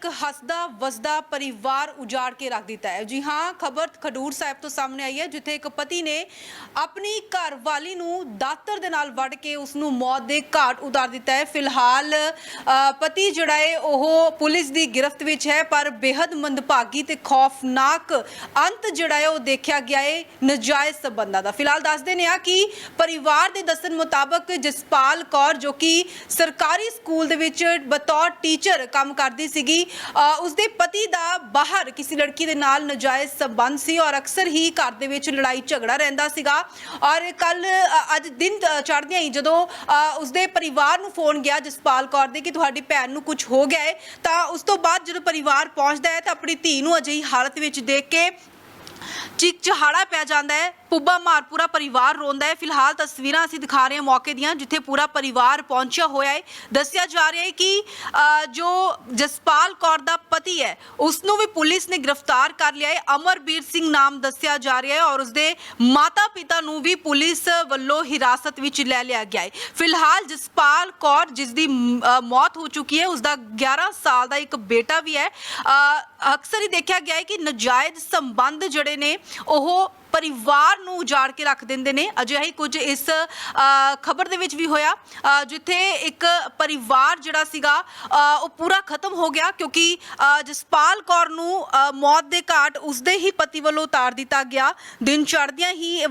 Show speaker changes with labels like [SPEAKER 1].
[SPEAKER 1] ਇੱਕ ਹੱਸਦਾ, ਵਸਦਾ ਪਰਿਵਾਰ ਉਜਾੜ ਕੇ ਰੱਖ ਦਿੱਤਾ ਹੈ। ਜੀ ਹਾਂ, ਖਬਰ ਖਡੂਰ ਸਾਹਿਬ ਤੋਂ ਸਾਹਮਣੇ ਆਈ ਹੈ, ਜਿੱਥੇ ਇੱਕ ਪਤੀ ਨੇ ਆਪਣੀ ਘਰਵਾਲੀ ਨੂੰ ਦਾਤਰ ਦੇ ਨਾਲ ਵੱਢ ਕੇ ਉਸ ਨੂੰ ਮੌਤ ਦੇ ਘਾਟ ਉਤਾਰ ਦਿੱਤਾ ਹੈ। ਫਿਲਹਾਲ ਪਤੀ ਜਿਹੜਾ ਹੈ, ਉਹ ਪੁਲਿਸ ਦੀ ਗ੍ਰਿਫਤ ਵਿੱਚ ਹੈ, ਪਰ ਬੇहद ਮੰਦਭਾਗੀ ਤੇ ਖੌਫਨਾਕ ਅੰਤ ਜਿਹੜਾ ਹੈ, ਉਹ ਦੇਖਿਆ ਗਿਆ ਹੈ, ਨਜਾਇਜ਼ ਸਬੰਧਾਂ ਦਾ। ਫਿਲਹਾਲ ਦੱਸਦੇ ਨੇ ਆ ਕਿ ਪਰਿਵਾਰ ਦੇ ਦੱਸਣ ਮੁਤਾਬਕ ਜਸਪਾਲ ਕੌਰ, ਜੋ ਕਿ ਸਰਕਾਰੀ ਸਕੂਲ ਦੇ ਵਿੱਚ ਬਤੌਰ ਟੀਚਰ ਕੰਮ ਕਰਦੀ ਸੀਗੀ ਅ, ਉਸਦੇ ਪਤੀ ਦਾ ਬਾਹਰ ਕਿਸੇ ਲੜਕੀ ਦੇ ਨਾਲ ਨਜਾਇਜ਼ ਸੰਬੰਧ ਸੀ ਔਰ ਅਕਸਰ ਹੀ ਘਰ ਦੇ ਵਿੱਚ ਲੜਾਈ ਝਗੜਾ ਰਹਿੰਦਾ ਸੀਗਾ। ਔਰ ਕੱਲ ਅੱਜ ਦਿਨ ਚੜ੍ਹਦਿਆਂ ਹੀ ਜਦੋਂ ਅ, ਉਸਦੇ ਪਰਿਵਾਰ ਨੂੰ ਫੋਨ ਗਿਆ ਜਸਪਾਲ ਕੌਰ ਦੇ ਕਿ ਤੁਹਾਡੀ ਭੈਣ ਨੂੰ ਕੁਝ ਹੋ ਗਿਆ ਹੈ ਤਾਂ ਉਸ ਤੋਂ ਬਾਅਦ ਜਦੋਂ ਪਰਿਵਾਰ ਪਹੁੰਚਦਾ ਹੈ ਤਾਂ ਆਪਣੀ ਧੀ ਨੂੰ ਅਜਿਹੀ ਹਾਲਤ ਵਿੱਚ ਦੇਖ ਕੇ ਚੀਕ ਚਹਾੜਾ ਪੈ ਜਾਂਦਾ ਹੈ। ਪੁੱਬਾ ਮਾਰ ਪੂਰਾ ਪਰਿਵਾਰ ਰੋਂਦਾ ਹੈ। ਫਿਲਹਾਲ ਤਸਵੀਰਾਂ ਅਸੀਂ ਦਿਖਾ ਰਹੇ ਹਾਂ ਮੌਕੇ ਦੀਆਂ, ਜਿੱਥੇ ਪੂਰਾ ਪਰਿਵਾਰ ਪਹੁੰਚਿਆ ਹੋਇਆ ਹੈ। ਦੱਸਿਆ ਜਾ ਰਿਹਾ ਹੈ ਕਿ ਜੋ ਜਸਪਾਲ ਕੌਰ ਦਾ ਪਤੀ ਹੈ ਉਸ ਨੂੰ ਵੀ ਪੁਲਿਸ ਨੇ ਗ੍ਰਿਫਤਾਰ ਕਰ ਲਿਆ ਹੈ। ਅਮਰਬੀਰ ਸਿੰਘ ਨਾਮ ਦੱਸਿਆ ਜਾ ਰਿਹਾ ਹੈ ਔਰ ਉਸਦੇ ਮਾਤਾ ਪਿਤਾ ਨੂੰ ਵੀ ਪੁਲਿਸ ਵੱਲੋਂ ਹਿਰਾਸਤ ਵਿੱਚ ਲੈ ਲਿਆ ਗਿਆ ਹੈ। ਫਿਲਹਾਲ ਜਸਪਾਲ ਕੌਰ ਜਿਸ ਦੀ ਮੌਤ ਹੋ ਚੁੱਕੀ ਹੈ ਉਸ ਦਾ 11 ਸਾਲ ਦਾ ਇੱਕ ਬੇਟਾ ਵੀ ਹੈ। ਅਕਸਰ ਹੀ ਦੇਖਿਆ ਗਿਆ ਹੈ ਕਿ ਨਜਾਇਜ਼ ਸੰਬੰਧ ਜਿਹੜੇ ਨੇ, ਉਹ ਪਰਿਵਾਰ ਨੂੰ ਉਜਾੜ ਕੇ ਰੱਖ ਦਿੰਦੇ ਨੇ। ਅਜਿਹਾ ਹੀ ਕੁਝ ਇਸ ਖਬਰ ਦੇ ਵਿੱਚ ਵੀ ਹੋਇਆ। ਜਿੱਥੇ ਇੱਕ ਪਰਿਵਾਰ ਜਿਹੜਾ ਸੀਗਾ ਉਹ ਪੂਰਾ ਖਤਮ ਹੋ ਗਿਆ ਕਿਉਂਕਿ ਜਸਪਾਲ ਕੌਰ ਨੂੰ ਮੌਤ ਦੇ ਘਾਟ ਉਸਦੇ ਹੀ ਪਤੀ ਵੱਲੋਂ ਉਤਾਰ ਦਿੱਤਾ ਗਿਆ। ਦਿਨ ਚੜ੍ਹਦਿਆਂ ਹੀ